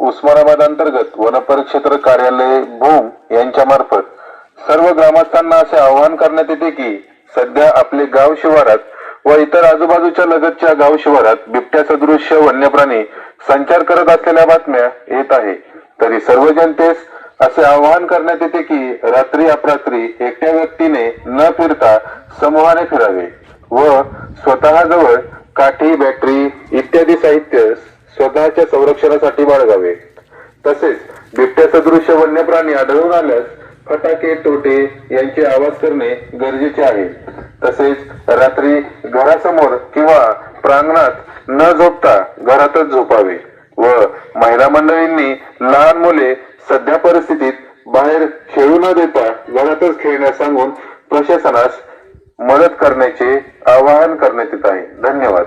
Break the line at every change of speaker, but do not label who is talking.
उस्मानाबाद अंतर्गत वनपरिक्षेत्र कार्यालय भूम यांच्या मार्फत सर्व ग्रामस्थांना असे आवाहन करण्यात येते की सध्या आपले गाव शिवारात व इतर आजूबाजूच्या लगतच्या गाव शिवारात बिबट्या सदृश्य वन्य प्राणी संचार करत असलेल्या बातम्या येत आहे. तरी सर्व जनतेस असे आवाहन करण्यात येते की रात्री अपरात्री एकट्या व्यक्तीने न फिरता समूहाने फिरावे व स्वतःजवळ काठी बॅटरी इत्यादी साहित्य स्वतःच्या संरक्षणासाठी बाळगावे. तसेच बिबट्या सदृश्य वन्य प्राणी आढळून आल्यास फटाके तोटे यांचे आवाज करणे गरजेचे आहे. तसेच रात्री घरासमोर किंवा प्रांगणात न झोपता घरातच झोपावे व महिला मंडळींनी लहान मुले सध्या परिस्थितीत बाहेर खेळू न देता घरातच खेळण्यास सांगून प्रशासनास मदत करण्याचे आवाहन करण्यात येत आहे. धन्यवाद.